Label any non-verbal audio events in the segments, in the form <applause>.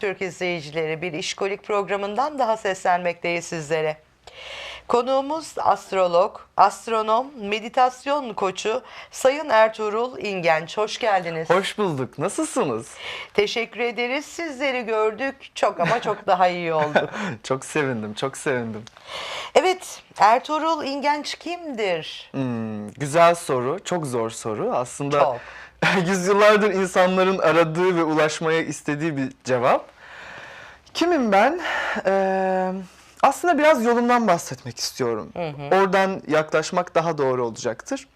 Türk izleyicileri bir işkolik programından daha seslenmekteyiz sizlere. Konuğumuz astrolog, astronom, meditasyon koçu Sayın Ertuğrul İngenç. Hoş geldiniz. Hoş bulduk. Nasılsınız? Teşekkür ederiz. Sizleri gördük. Çok ama çok daha iyi olduk. <laughs> Çok sevindim, çok sevindim. Evet, Ertuğrul İngenç kimdir? Hmm, güzel soru, çok zor soru. Aslında Çok. <laughs> yüzyıllardır insanların aradığı ve ulaşmaya istediği bir cevap. Kimim ben? Ee, aslında biraz yolumdan bahsetmek istiyorum. Oradan yaklaşmak daha doğru olacaktır.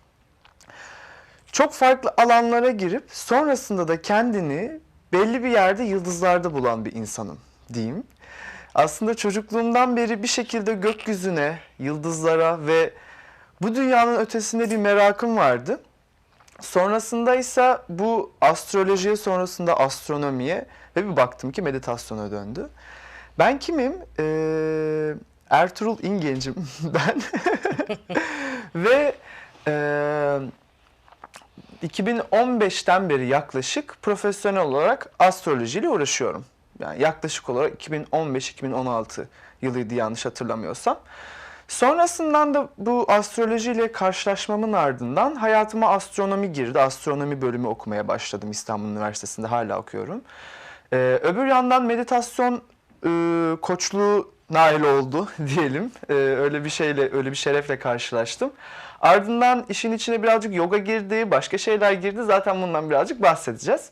Çok farklı alanlara girip sonrasında da kendini belli bir yerde yıldızlarda bulan bir insanım diyeyim. Aslında çocukluğumdan beri bir şekilde gökyüzüne, yıldızlara ve bu dünyanın ötesinde bir merakım vardı. Sonrasında ise bu astrolojiye sonrasında astronomiye ve bir baktım ki meditasyona döndü. Ben kimim? Ee, Ertuğrul İngencim <laughs> ben. <laughs> ve ee, 2015'ten beri yaklaşık profesyonel olarak astrolojiyle uğraşıyorum. Yani yaklaşık olarak 2015-2016 yılıydı yanlış hatırlamıyorsam. Sonrasından da bu astrolojiyle karşılaşmamın ardından hayatıma astronomi girdi. Astronomi bölümü okumaya başladım İstanbul Üniversitesi'nde hala okuyorum. Ee, öbür yandan meditasyon e, koçluğu nail oldu <laughs> diyelim. Ee, öyle bir şeyle, öyle bir şerefle karşılaştım. Ardından işin içine birazcık yoga girdi, başka şeyler girdi. Zaten bundan birazcık bahsedeceğiz.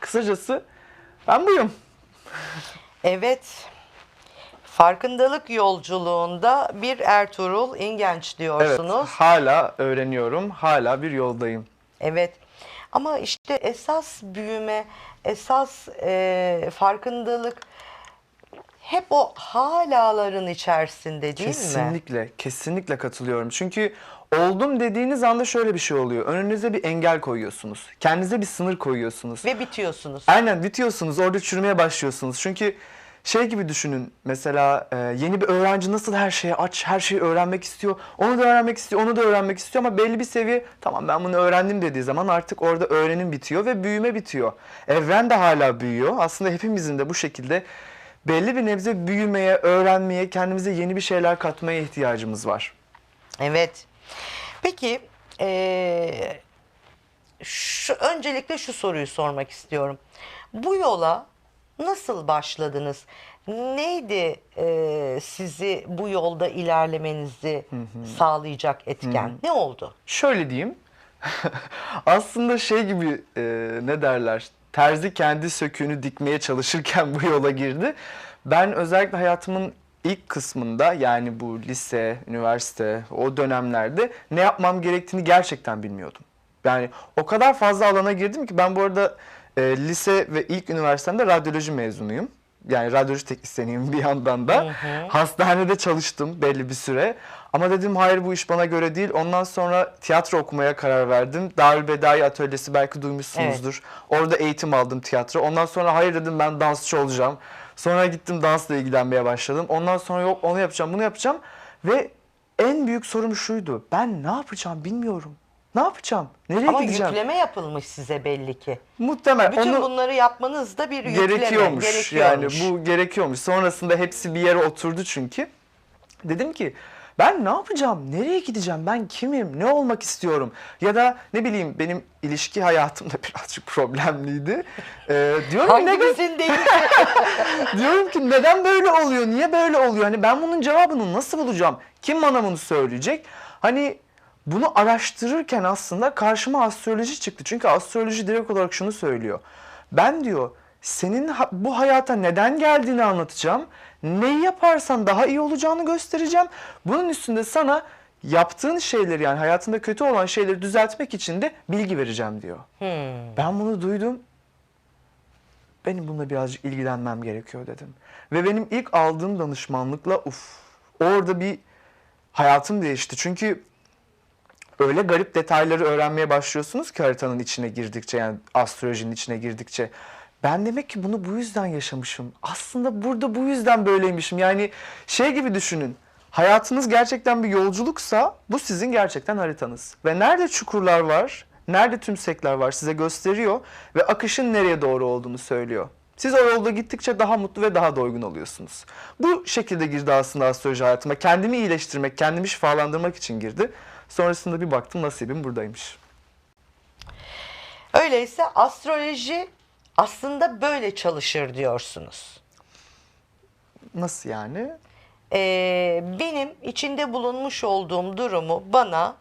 Kısacası ben buyum. Evet, farkındalık yolculuğunda bir Ertuğrul İngenç Evet, diyorsunuz. hala öğreniyorum, hala bir yoldayım. Evet. Ama işte esas büyüme, esas e, farkındalık hep o halaların içerisinde değil mi? Kesinlikle, kesinlikle katılıyorum. Çünkü oldum dediğiniz anda şöyle bir şey oluyor. Önünüze bir engel koyuyorsunuz. Kendinize bir sınır koyuyorsunuz. Ve bitiyorsunuz. Aynen bitiyorsunuz, orada çürümeye başlıyorsunuz. Çünkü şey gibi düşünün mesela e, yeni bir öğrenci nasıl her şeye aç, her şeyi öğrenmek istiyor. Onu da öğrenmek istiyor, onu da öğrenmek istiyor ama belli bir seviye tamam ben bunu öğrendim dediği zaman artık orada öğrenim bitiyor ve büyüme bitiyor. Evren de hala büyüyor. Aslında hepimizin de bu şekilde belli bir nebze büyümeye, öğrenmeye, kendimize yeni bir şeyler katmaya ihtiyacımız var. Evet. Peki e, şu, öncelikle şu soruyu sormak istiyorum. Bu yola nasıl başladınız? Neydi e, sizi bu yolda ilerlemenizi sağlayacak etken? Ne oldu? Şöyle diyeyim. <laughs> Aslında şey gibi e, ne derler? Terzi kendi söküğünü dikmeye çalışırken bu yola girdi. Ben özellikle hayatımın ilk kısmında yani bu lise, üniversite o dönemlerde ne yapmam gerektiğini gerçekten bilmiyordum. Yani o kadar fazla alana girdim ki ben bu arada e, lise ve ilk üniversitemde radyoloji mezunuyum. Yani radyoloji teknisyeniyim bir yandan da. Hastanede çalıştım belli bir süre. Ama dedim hayır bu iş bana göre değil. Ondan sonra tiyatro okumaya karar verdim. Darülbedai Atölyesi belki duymuşsunuzdur. Orada eğitim aldım tiyatro. Ondan sonra hayır dedim ben dansçı olacağım. Sonra gittim dansla ilgilenmeye başladım. Ondan sonra yok onu yapacağım bunu yapacağım. Ve en büyük sorum şuydu. Ben ne yapacağım bilmiyorum. Ne yapacağım? Nereye Ama gideceğim? yükleme yapılmış size belli ki. Muhtemelen. Bütün onu... bunları yapmanız da bir yükleme. gerekiyormuş. gerekiyormuş. Yani bu gerekiyormuş. Sonrasında hepsi bir yere oturdu çünkü. Dedim ki ben ne yapacağım? Nereye gideceğim? Ben kimim? Ne olmak istiyorum? Ya da ne bileyim benim ilişki hayatım da <laughs> birazcık problemliydi. Ee, diyorum Hangimizin değil? <laughs> diyorum ki neden böyle oluyor? Niye böyle oluyor? Hani ben bunun cevabını nasıl bulacağım? Kim bana bunu söyleyecek? Hani bunu araştırırken aslında karşıma astroloji çıktı. Çünkü astroloji direkt olarak şunu söylüyor. Ben diyor senin bu hayata neden geldiğini anlatacağım. Neyi yaparsan daha iyi olacağını göstereceğim. Bunun üstünde sana yaptığın şeyleri yani hayatında kötü olan şeyleri düzeltmek için de bilgi vereceğim diyor. Ben bunu duydum. Benim bununla birazcık ilgilenmem gerekiyor dedim. Ve benim ilk aldığım danışmanlıkla uf orada bir hayatım değişti. Çünkü öyle garip detayları öğrenmeye başlıyorsunuz ki haritanın içine girdikçe yani astrolojinin içine girdikçe. Ben demek ki bunu bu yüzden yaşamışım. Aslında burada bu yüzden böyleymişim. Yani şey gibi düşünün. Hayatınız gerçekten bir yolculuksa bu sizin gerçekten haritanız. Ve nerede çukurlar var, nerede tümsekler var size gösteriyor ve akışın nereye doğru olduğunu söylüyor. Siz o yolda gittikçe daha mutlu ve daha doygun oluyorsunuz. Bu şekilde girdi aslında astroloji hayatıma. Kendimi iyileştirmek, kendimi şifalandırmak için girdi. Sonrasında bir baktım nasibim buradaymış. Öyleyse astroloji aslında böyle çalışır diyorsunuz. Nasıl yani? Ee, benim içinde bulunmuş olduğum durumu bana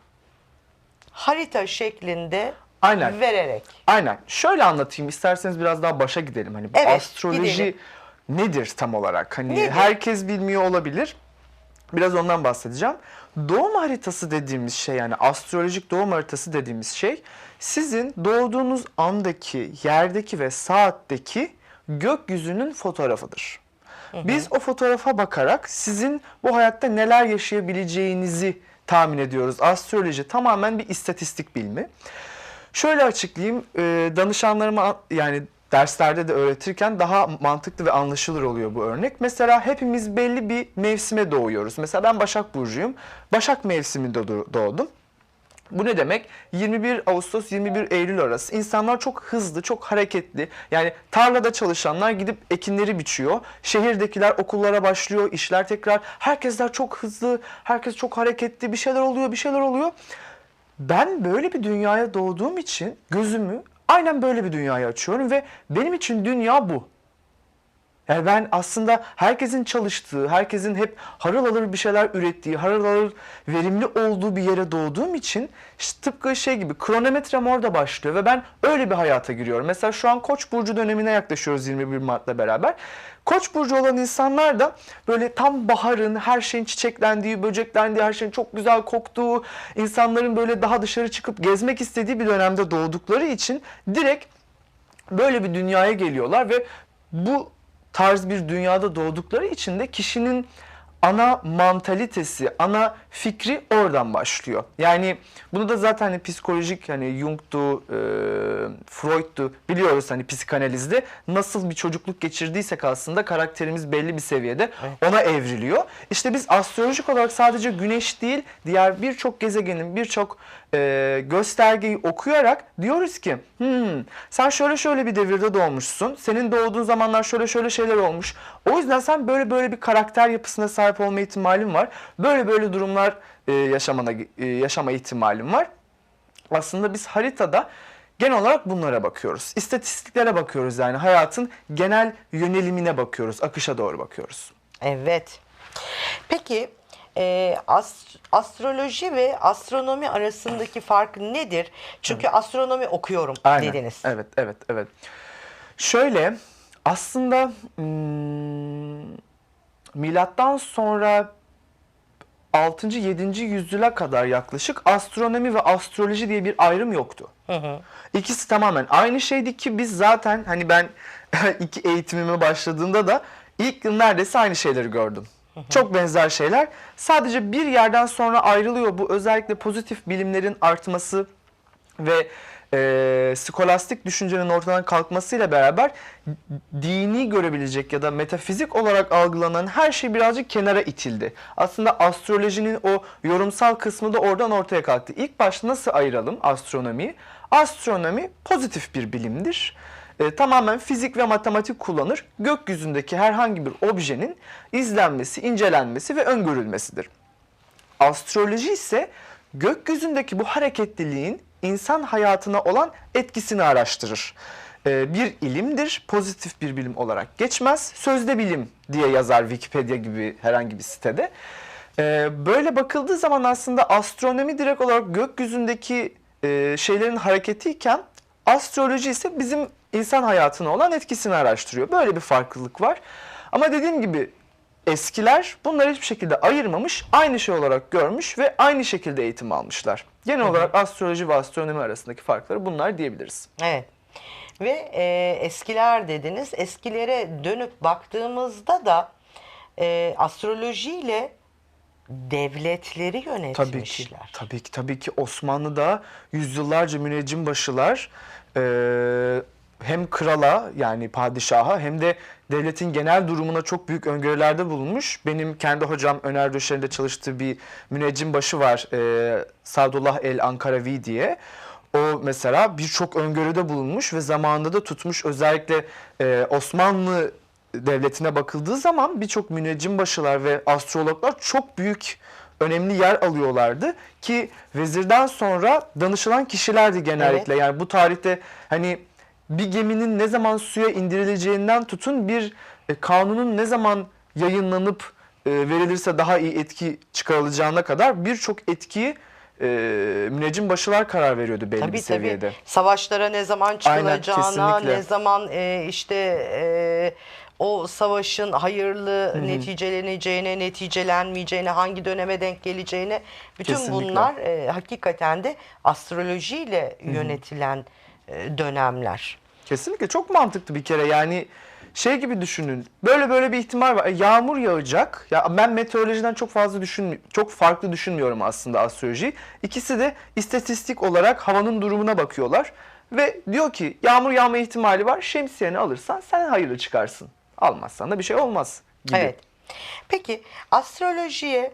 harita şeklinde Aynen. vererek. Aynen. Şöyle anlatayım isterseniz biraz daha başa gidelim. Hani bu Evet, astroloji gidelim. nedir tam olarak? Hani Nedir? herkes bilmiyor olabilir. Biraz ondan bahsedeceğim. Doğum haritası dediğimiz şey yani astrolojik doğum haritası dediğimiz şey sizin doğduğunuz andaki, yerdeki ve saatteki gökyüzünün fotoğrafıdır. Biz o fotoğrafa bakarak sizin bu hayatta neler yaşayabileceğinizi tahmin ediyoruz. Astroloji tamamen bir istatistik bilimi. Şöyle açıklayayım, e, danışanlarıma yani derslerde de öğretirken daha mantıklı ve anlaşılır oluyor bu örnek. Mesela hepimiz belli bir mevsime doğuyoruz. Mesela ben Başak Burcu'yum. Başak mevsiminde doğ- doğdum. Bu ne demek? 21 Ağustos 21 Eylül arası insanlar çok hızlı, çok hareketli. Yani tarlada çalışanlar gidip ekinleri biçiyor. Şehirdekiler okullara başlıyor, işler tekrar. Herkesler çok hızlı, herkes çok hareketli. Bir şeyler oluyor, bir şeyler oluyor. Ben böyle bir dünyaya doğduğum için gözümü aynen böyle bir dünyaya açıyorum ve benim için dünya bu. Yani ben aslında herkesin çalıştığı, herkesin hep harıl alır bir şeyler ürettiği, harıl alır verimli olduğu bir yere doğduğum için işte tıpkı şey gibi kronometrem orada başlıyor ve ben öyle bir hayata giriyorum. Mesela şu an Koç burcu dönemine yaklaşıyoruz 21 Mart'la beraber. Koç burcu olan insanlar da böyle tam baharın, her şeyin çiçeklendiği, böceklendiği, her şeyin çok güzel koktuğu, insanların böyle daha dışarı çıkıp gezmek istediği bir dönemde doğdukları için direkt böyle bir dünyaya geliyorlar ve bu tarz bir dünyada doğdukları için de kişinin ana mantalitesi, ana fikri oradan başlıyor. Yani bunu da zaten hani psikolojik hani Jung'du, e, Freud'du biliyoruz hani psikanalizde nasıl bir çocukluk geçirdiysek aslında karakterimiz belli bir seviyede ona evriliyor. İşte biz astrolojik olarak sadece güneş değil diğer birçok gezegenin birçok e, göstergeyi okuyarak diyoruz ki hmm, sen şöyle şöyle bir devirde doğmuşsun. Senin doğduğun zamanlar şöyle şöyle şeyler olmuş. O yüzden sen böyle böyle bir karakter yapısına sahip olma ihtimalin var. Böyle böyle durumlar e, yaşamana e, yaşama ihtimalin var. Aslında biz haritada genel olarak bunlara bakıyoruz. İstatistiklere bakıyoruz yani hayatın genel yönelimine bakıyoruz, akışa doğru bakıyoruz. Evet. Peki e, ast- astroloji ve astronomi arasındaki fark nedir? Çünkü astronomi okuyorum Aynen. dediniz. Evet, evet, evet. Şöyle aslında hmm, milattan sonra 6. 7. yüzyıla kadar yaklaşık astronomi ve astroloji diye bir ayrım yoktu. İkisi tamamen aynı şeydi ki biz zaten hani ben <laughs> iki eğitimime başladığımda da ilk neredeyse aynı şeyleri gördüm. Çok benzer şeyler. Sadece bir yerden sonra ayrılıyor bu özellikle pozitif bilimlerin artması ve e, skolastik düşüncenin ortadan kalkmasıyla beraber dini görebilecek ya da metafizik olarak algılanan her şey birazcık kenara itildi. Aslında astrolojinin o yorumsal kısmı da oradan ortaya kalktı. İlk başta nasıl ayıralım astronomiyi? Astronomi pozitif bir bilimdir. E, tamamen fizik ve matematik kullanır. Gökyüzündeki herhangi bir objenin izlenmesi, incelenmesi ve öngörülmesidir. Astroloji ise gökyüzündeki bu hareketliliğin insan hayatına olan etkisini araştırır. Ee, bir ilimdir, pozitif bir bilim olarak geçmez. Sözde bilim diye yazar Wikipedia gibi herhangi bir sitede. Ee, böyle bakıldığı zaman aslında astronomi direkt olarak gökyüzündeki e, şeylerin hareketiyken astroloji ise bizim insan hayatına olan etkisini araştırıyor. Böyle bir farklılık var. Ama dediğim gibi Eskiler bunları hiçbir şekilde ayırmamış, aynı şey olarak görmüş ve aynı şekilde eğitim almışlar. Genel olarak astroloji ve astronomi arasındaki farkları bunlar diyebiliriz. Evet. Ve e, eskiler dediniz. Eskilere dönüp baktığımızda da e, astrolojiyle devletleri Tabii ki, yönetmişler. tabii ki, tabii ki Osmanlı'da yüzyıllarca müneccim başılar eee, hem krala yani padişaha hem de devletin genel durumuna çok büyük öngörülerde bulunmuş. Benim kendi hocam Öner Döşer'inde çalıştığı bir müneccim başı var eee Sadullah el Ankaravi diye. O mesela birçok öngörüde bulunmuş ve zamanında da tutmuş. Özellikle e, Osmanlı devletine bakıldığı zaman birçok müneccim başılar ve astrologlar çok büyük önemli yer alıyorlardı ki vezirden sonra danışılan kişilerdi genellikle. Yani bu tarihte hani bir geminin ne zaman suya indirileceğinden tutun bir e, kanunun ne zaman yayınlanıp e, verilirse daha iyi etki çıkarılacağına kadar birçok etkiyi e, müneccim başılar karar veriyordu belli Tabii bir seviyede. tabii. Savaşlara ne zaman Aynen, çıkılacağına, kesinlikle. ne zaman e, işte e, o savaşın hayırlı neticeleneceğine, neticelenmeyeceğine, hangi döneme denk geleceğine bütün Kesinlikle. bunlar e, hakikaten de astrolojiyle yönetilen e, dönemler. Kesinlikle çok mantıklı bir kere yani şey gibi düşünün. Böyle böyle bir ihtimal var. E, Yağmur yağacak. Ya ben meteorolojiden çok fazla düşün çok farklı düşünmüyorum aslında astrolojiyi. İkisi de istatistik olarak havanın durumuna bakıyorlar ve diyor ki yağmur yağma ihtimali var. Şemsiyeni alırsan sen hayırlı çıkarsın. Almazsan da bir şey olmaz gibi. Evet. Peki astrolojiye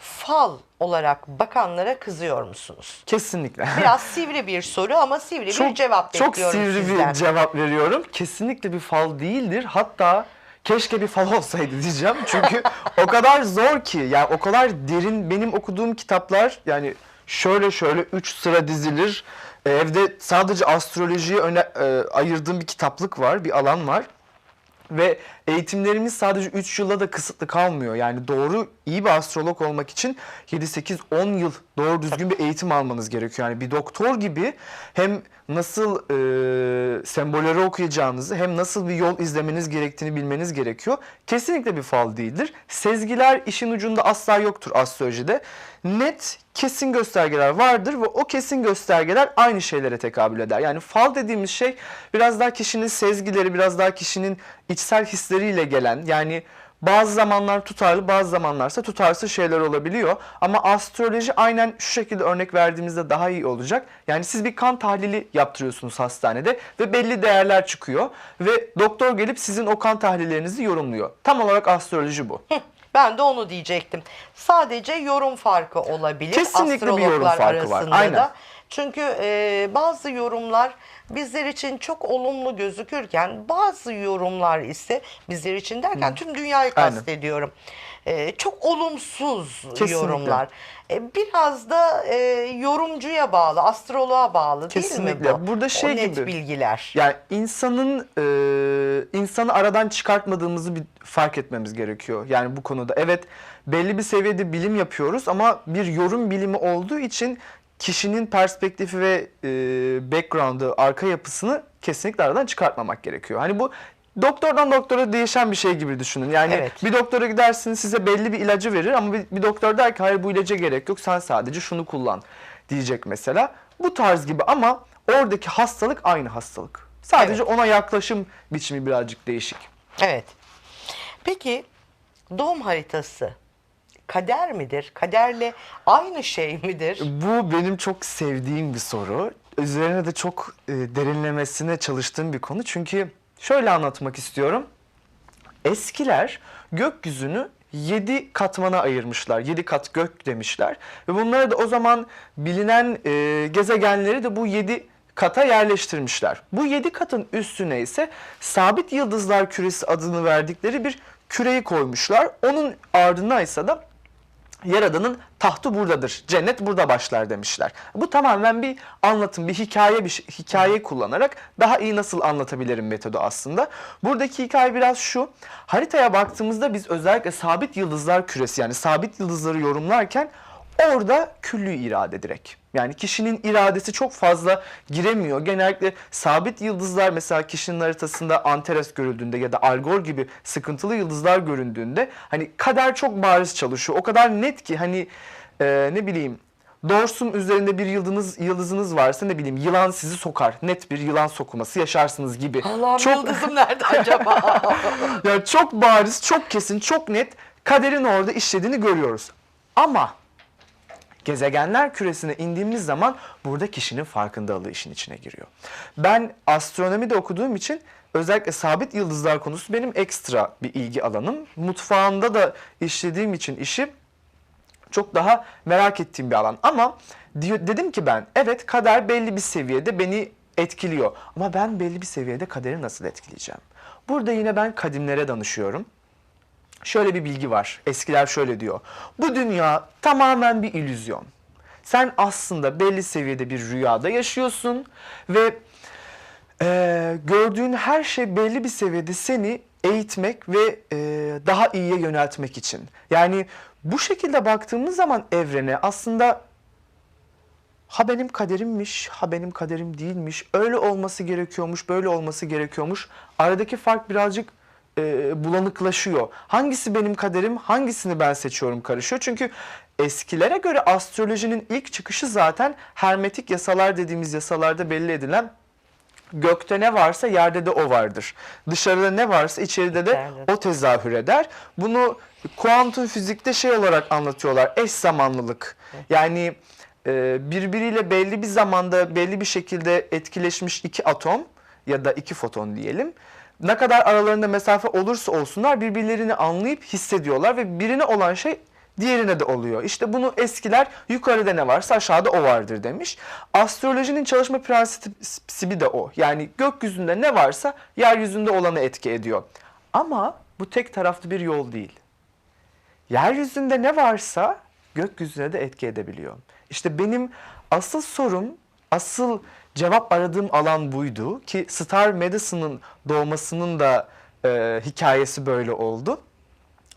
fal olarak bakanlara kızıyor musunuz? Kesinlikle. Biraz <laughs> sivri bir soru ama sivri bir cevap çok bekliyorum sivri sizden. bir cevap veriyorum. Kesinlikle bir fal değildir. Hatta keşke bir fal olsaydı diyeceğim. Çünkü o kadar zor ki yani o kadar derin benim okuduğum kitaplar yani şöyle şöyle 3 sıra dizilir. Ee, Evde sadece astrolojiye öne, e, ayırdığım bir kitaplık var, bir alan var. Ve eğitimlerimiz sadece 3 yılla da kısıtlı kalmıyor. Yani doğru iyi bir astrolog olmak için 7 8 10 yıl doğru düzgün bir eğitim almanız gerekiyor. Yani bir doktor gibi hem nasıl e, sembolleri okuyacağınızı hem nasıl bir yol izlemeniz gerektiğini bilmeniz gerekiyor. Kesinlikle bir fal değildir. Sezgiler işin ucunda asla yoktur astrolojide. Net kesin göstergeler vardır ve o kesin göstergeler aynı şeylere tekabül eder. Yani fal dediğimiz şey biraz daha kişinin sezgileri, biraz daha kişinin içsel hisleriyle gelen yani bazı zamanlar tutarlı bazı zamanlarsa tutarsız şeyler olabiliyor. Ama astroloji aynen şu şekilde örnek verdiğimizde daha iyi olacak. Yani siz bir kan tahlili yaptırıyorsunuz hastanede ve belli değerler çıkıyor. Ve doktor gelip sizin o kan tahlillerinizi yorumluyor. Tam olarak astroloji bu. Ben de onu diyecektim. Sadece yorum farkı olabilir Kesinlikle bir yorum farkı var. Aynen. da. Çünkü e, bazı yorumlar bizler için çok olumlu gözükürken bazı yorumlar ise bizler için derken tüm dünyayı Aynen. kastediyorum. E, çok olumsuz Kesinlikle. yorumlar. E, biraz da e, yorumcuya bağlı, astroloğa bağlı değil Kesinlikle. mi bu? Burada şey o net gibi. bilgiler. Yani insanın e, insanı aradan çıkartmadığımızı bir fark etmemiz gerekiyor. Yani bu konuda evet belli bir seviyede bilim yapıyoruz ama bir yorum bilimi olduğu için kişinin perspektifi ve e, background'ı, arka yapısını kesinlikle aradan çıkartmamak gerekiyor. Hani bu doktordan doktora değişen bir şey gibi düşünün. Yani Evet. bir doktora gidersiniz size belli bir ilacı verir ama bir, bir doktor der ki hayır bu ilaca gerek yok sen sadece şunu kullan diyecek mesela. Bu tarz gibi ama oradaki hastalık aynı hastalık. Sadece Evet. ona yaklaşım biçimi birazcık değişik. Evet. Peki doğum haritası kader midir? Kaderle aynı şey midir? Bu benim çok sevdiğim bir soru. Üzerine de çok e, derinlemesine çalıştığım bir konu. Çünkü şöyle anlatmak istiyorum. Eskiler gökyüzünü 7 katmana ayırmışlar. 7 kat gök demişler. Ve bunları da o zaman bilinen e, gezegenleri de bu 7 kata yerleştirmişler. Bu 7 katın üstüne ise sabit yıldızlar küresi adını verdikleri bir küreyi koymuşlar. Onun ardına ise de Yaradan'ın tahtı buradadır. Cennet burada başlar demişler. Bu tamamen bir anlatım, bir hikaye bir şey- hikaye kullanarak daha iyi nasıl anlatabilirim metodu aslında. Buradaki hikaye biraz şu. Haritaya baktığımızda biz özellikle sabit yıldızlar küresi yani sabit yıldızları yorumlarken orada küllü irade direkt. Yani kişinin iradesi çok fazla giremiyor. Genellikle sabit yıldızlar mesela kişinin haritasında Antares görüldüğünde ya da Algol gibi sıkıntılı yıldızlar göründüğünde hani kader çok bariz çalışıyor. O kadar net ki hani e, ne bileyim Dorsum üzerinde bir yıldızınız yıldızınız varsa ne bileyim yılan sizi sokar. Net bir yılan sokuması yaşarsınız gibi. Allah'ım çok <laughs> yıldızım nerede acaba? yani çok bariz, çok kesin, çok net kaderin orada işlediğini görüyoruz. Ama gezegenler küresine indiğimiz zaman burada kişinin farkındalığı işin içine giriyor. Ben astronomide okuduğum için özellikle sabit yıldızlar konusu benim ekstra bir ilgi alanım. Mutfağımda da işlediğim için işi çok daha merak ettiğim bir alan. Ama dedim ki ben evet kader belli bir seviyede beni etkiliyor. Ama ben belli bir seviyede kaderi nasıl etkileyeceğim? Burada yine ben kadimlere danışıyorum. Şöyle bir bilgi var. Eskiler şöyle diyor. Bu dünya tamamen bir illüzyon. Sen aslında belli seviyede bir rüyada yaşıyorsun ve e, gördüğün her şey belli bir seviyede seni eğitmek ve e, daha iyiye yöneltmek için. Yani bu şekilde baktığımız zaman evrene aslında ha benim kaderimmiş, ha benim kaderim değilmiş, öyle olması gerekiyormuş, böyle olması gerekiyormuş. Aradaki fark birazcık e, bulanıklaşıyor. Hangisi benim kaderim, hangisini ben seçiyorum karışıyor. Çünkü eskilere göre astrolojinin ilk çıkışı zaten hermetik yasalar dediğimiz yasalarda belli edilen gökte ne varsa yerde de o vardır. Dışarıda ne varsa içeride de o tezahür eder. Bunu kuantum fizikte şey olarak anlatıyorlar. Eş zamanlılık. Yani e, birbiriyle belli bir zamanda belli bir şekilde etkileşmiş iki atom ya da iki foton diyelim. Ne kadar aralarında mesafe olursa olsunlar birbirlerini anlayıp hissediyorlar ve birine olan şey diğerine de oluyor. İşte bunu eskiler yukarıda ne varsa aşağıda o vardır demiş. Astrolojinin çalışma prensibi de o. Yani gökyüzünde ne varsa yeryüzünde olanı etki ediyor. Ama bu tek taraflı bir yol değil. Yeryüzünde ne varsa gökyüzüne de etki edebiliyor. İşte benim asıl sorum, asıl cevap aradığım alan buydu ki Star Medicine'ın doğmasının da e, hikayesi böyle oldu.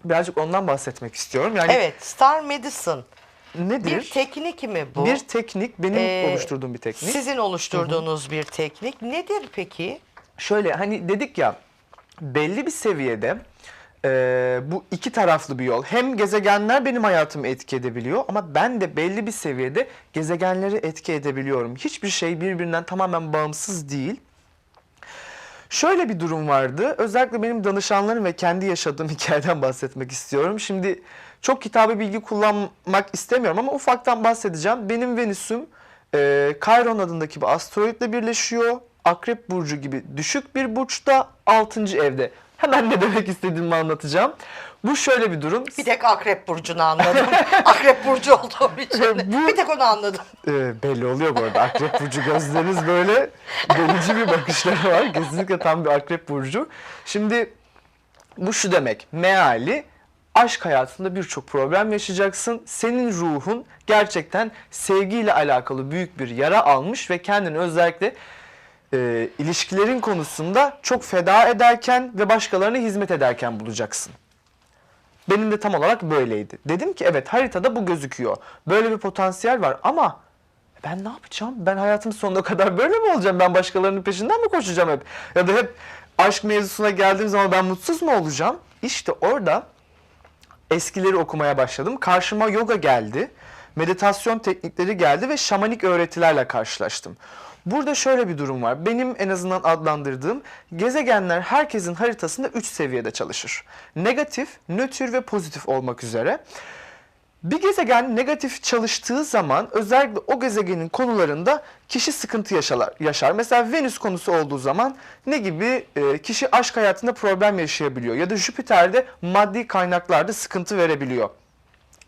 Birazcık ondan bahsetmek istiyorum. Yani Evet, Star Medicine. nedir? Bir teknik mi bu? Bir teknik, benim Ee, oluşturduğum bir teknik. Sizin oluşturduğunuz bir teknik. Nedir peki? Şöyle hani dedik ya belli bir seviyede e, bu iki taraflı bir yol. Hem gezegenler benim hayatımı etki edebiliyor ama ben de belli bir seviyede gezegenleri etki edebiliyorum. Hiçbir şey birbirinden tamamen bağımsız değil. Şöyle bir durum vardı. Özellikle benim danışanlarım ve kendi yaşadığım <laughs> hikayeden bahsetmek istiyorum. Şimdi çok kitabı bilgi kullanmak istemiyorum ama ufaktan bahsedeceğim. Benim Venüs'üm e, Chiron adındaki bir asteroidle birleşiyor. Akrep burcu gibi düşük bir burçta 6. evde. Hemen ne demek istediğimi anlatacağım. Bu şöyle bir durum. Bir tek Akrep Burcu'nu anladım. <laughs> Akrep Burcu olduğum için. Bu- Bir tek onu anladım. Ee, belli oluyor bu arada. Akrep burcu gözleriniz böyle delici bir bakışları var. Kesinlikle tam bir akrep burcu. Şimdi bu şu demek. Meali aşk hayatında birçok problem yaşayacaksın. Senin ruhun gerçekten sevgiyle alakalı büyük bir yara almış ve kendini özellikle e, ilişkilerin konusunda çok feda ederken ve başkalarına hizmet ederken bulacaksın. Benim de tam olarak böyleydi. Dedim ki evet haritada bu gözüküyor. Böyle bir potansiyel var ama ben ne yapacağım? Ben hayatım sonuna kadar böyle mi olacağım? Ben başkalarının peşinden mi koşacağım hep? Ya da hep aşk mevzusuna geldiğim zaman ben mutsuz mu olacağım? İşte orada eskileri okumaya başladım. Karşıma yoga geldi. Meditasyon teknikleri geldi ve şamanik öğretilerle karşılaştım. Burada şöyle bir durum var. Benim en azından adlandırdığım gezegenler herkesin haritasında 3 seviyede çalışır. Negatif, nötr ve pozitif olmak üzere. Bir gezegen negatif çalıştığı zaman özellikle o gezegenin konularında kişi sıkıntı yaşar. yaşar. Mesela Venüs konusu olduğu zaman ne gibi e, kişi aşk hayatında problem yaşayabiliyor ya da Jüpiter'de maddi kaynaklarda sıkıntı verebiliyor.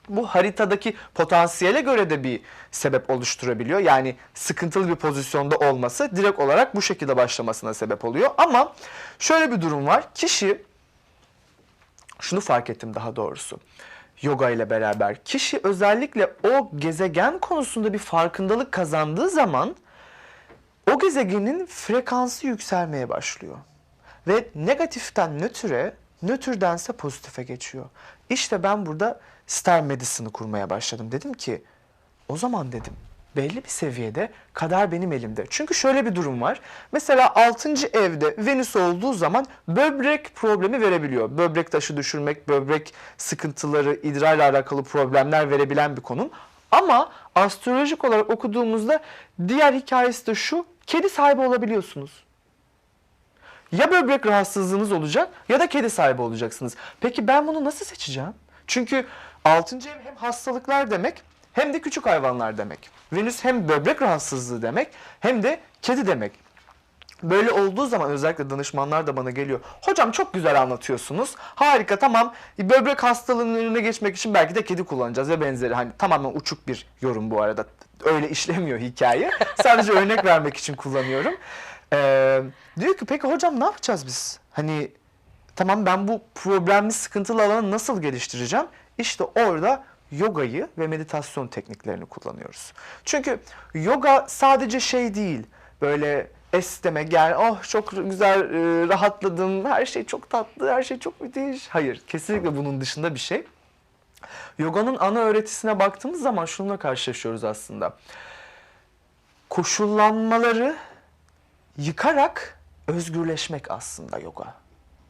Bu haritadaki potansiyele göre de bir sebep oluşturabiliyor. Yani sıkıntılı bir pozisyonda olması direkt olarak bu şekilde başlamasına sebep oluyor. Ama şöyle bir durum var. Kişi şunu fark ettim daha doğrusu. Yoga ile beraber kişi özellikle o gezegen konusunda bir farkındalık kazandığı zaman o gezegenin frekansı yükselmeye başlıyor. Ve negatiften nötre, nötrdense pozitife geçiyor. İşte ben burada Star Medicine'ı kurmaya başladım. Dedim ki o zaman dedim belli bir seviyede kader benim elimde. Çünkü şöyle bir durum var. Mesela 6. evde Venüs olduğu zaman böbrek problemi verebiliyor. Böbrek taşı düşürmek, böbrek sıkıntıları, idrarla alakalı problemler verebilen bir konum. Ama astrolojik olarak okuduğumuzda diğer hikayesi de şu. Kedi sahibi olabiliyorsunuz. Ya böbrek rahatsızlığınız olacak ya da kedi sahibi olacaksınız. Peki ben bunu nasıl seçeceğim? Çünkü 6. ev hem hastalıklar demek hem de küçük hayvanlar demek. Venüs hem böbrek rahatsızlığı demek hem de kedi demek. Böyle olduğu zaman özellikle danışmanlar da bana geliyor. Hocam çok güzel anlatıyorsunuz. Harika tamam. Böbrek hastalığının önüne geçmek için belki de kedi kullanacağız ve benzeri. Hani tamamen uçuk bir yorum bu arada. Öyle işlemiyor hikaye. <laughs> Sadece örnek vermek için kullanıyorum. Ee, diyor ki peki hocam ne yapacağız biz? Hani tamam ben bu problemli sıkıntılı alanı nasıl geliştireceğim? İşte orada yogayı ve meditasyon tekniklerini kullanıyoruz. Çünkü yoga sadece şey değil. Böyle esneme gel oh çok güzel e, rahatladım her şey çok tatlı her şey çok müthiş. Hayır kesinlikle bunun dışında bir şey. Yoga'nın ana öğretisine baktığımız zaman şununla karşılaşıyoruz aslında. Koşullanmaları yıkarak özgürleşmek aslında yoga.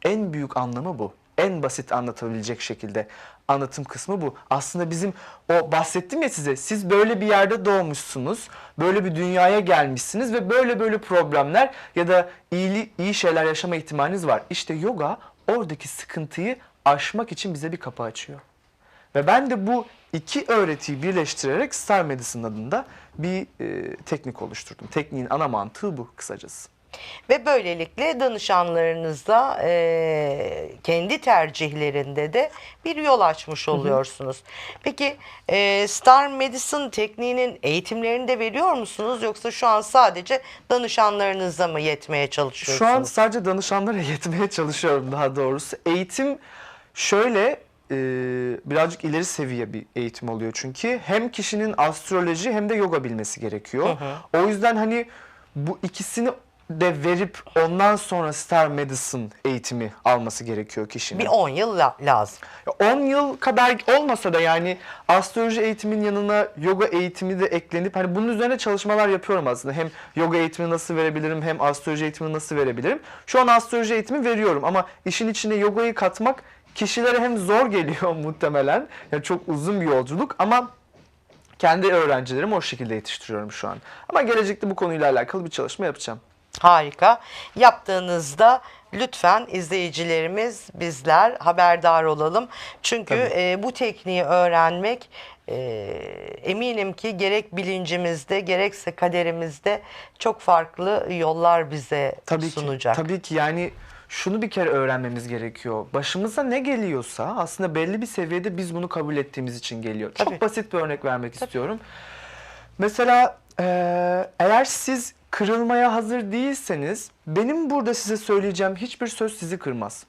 En büyük anlamı bu. En basit anlatabilecek şekilde anlatım kısmı bu. Aslında bizim o bahsettim ya size siz böyle bir yerde doğmuşsunuz. Böyle bir dünyaya gelmişsiniz ve böyle böyle problemler ya da iyi, iyi şeyler yaşama ihtimaliniz var. İşte yoga oradaki sıkıntıyı aşmak için bize bir kapı açıyor. Ve ben de bu iki öğretiyi birleştirerek Star Medicine adında bir e, teknik oluşturdum. Tekniğin ana mantığı bu kısacası. Ve böylelikle danışanlarınızda e, kendi tercihlerinde de bir yol açmış oluyorsunuz. Peki e, Star Medicine tekniğinin eğitimlerini de veriyor musunuz yoksa şu an sadece danışanlarınıza mı yetmeye çalışıyorsunuz? Şu an sadece danışanlara <laughs> yetmeye çalışıyorum daha doğrusu. Eğitim şöyle e, birazcık ileri seviye bir eğitim oluyor çünkü hem kişinin astroloji hem de yoga bilmesi gerekiyor. O yüzden hani bu ikisini de verip ondan sonra Star Medicine eğitimi alması gerekiyor kişinin. bir 10 yıl la- lazım. Ya 10 yıl kadar olmasa da yani astroloji eğitimin yanına yoga eğitimi de eklenip hani bunun üzerine çalışmalar yapıyorum aslında. Hem yoga eğitimi nasıl verebilirim hem astroloji eğitimi nasıl verebilirim. Şu an astroloji eğitimi veriyorum ama işin içine yogayı katmak kişilere hem zor geliyor <laughs> muhtemelen. Yani çok uzun bir yolculuk ama kendi öğrencilerimi o şekilde yetiştiriyorum şu an. Ama gelecekte bu konuyla alakalı bir çalışma yapacağım. Harika. Yaptığınızda lütfen izleyicilerimiz bizler haberdar olalım. Çünkü Tabii. e, bu tekniği öğrenmek e, eminim ki gerek bilincimizde gerekse kaderimizde çok farklı yollar bize Tabii sunacak. ki. Tabii ki yani şunu bir kere öğrenmemiz gerekiyor. Başımıza ne geliyorsa aslında belli bir seviyede biz bunu kabul ettiğimiz için geliyor. Tabii. Çok basit bir örnek vermek istiyorum. Mesela eee, eğer siz kırılmaya hazır değilseniz benim burada size söyleyeceğim hiçbir söz sizi kırmaz.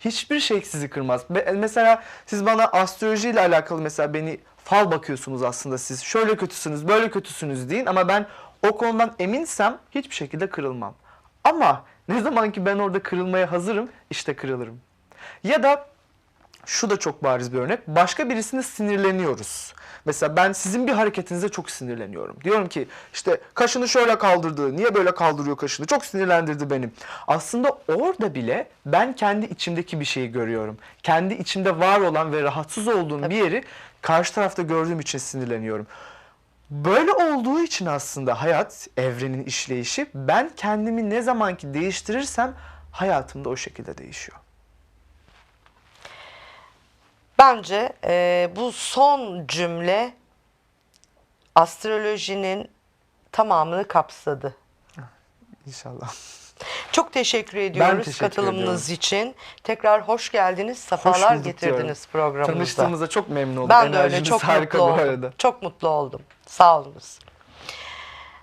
Hiçbir şey sizi kırmaz. Mesela siz bana astroloji ile alakalı mesela beni fal bakıyorsunuz aslında siz. Şöyle kötüsünüz, böyle kötüsünüz deyin ama ben o konudan eminsem hiçbir şekilde kırılmam. Ama ne zaman ki ben orada kırılmaya hazırım, işte kırılırım. Ya da şu da çok bariz bir örnek. Başka birisine sinirleniyoruz. Mesela ben sizin bir hareketinize çok sinirleniyorum. Diyorum ki işte kaşını şöyle kaldırdı. Niye böyle kaldırıyor kaşını? Çok sinirlendirdi benim. Aslında orada bile ben kendi içimdeki bir şeyi görüyorum. Kendi içimde var olan ve rahatsız olduğum bir yeri karşı tarafta gördüğüm için sinirleniyorum. Böyle olduğu için aslında hayat, evrenin işleyişi ben kendimi ne zamanki değiştirirsem hayatım da o şekilde değişiyor. Bence e, bu son cümle astrolojinin tamamını kapsadı. İnşallah. Çok teşekkür ediyoruz teşekkür katılımınız için. Tekrar hoş geldiniz, sefalar bulduk getirdiniz diyorum. programımıza. Tanıştığımıza çok memnun oldum. Ben de öyle Enerjiniz çok harika mutlu bu oldum. arada. Çok mutlu oldum. Sağ olunuz.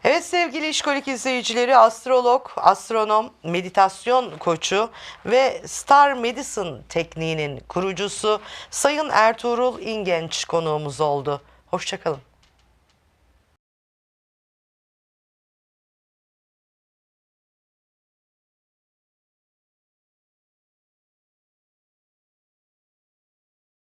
Evet sevgili işkolik izleyicileri astrolog, astronom, meditasyon koçu ve Star Medicine tekniğinin kurucusu Sayın Ertuğrul İngenç konuğumuz oldu. Hoşçakalın.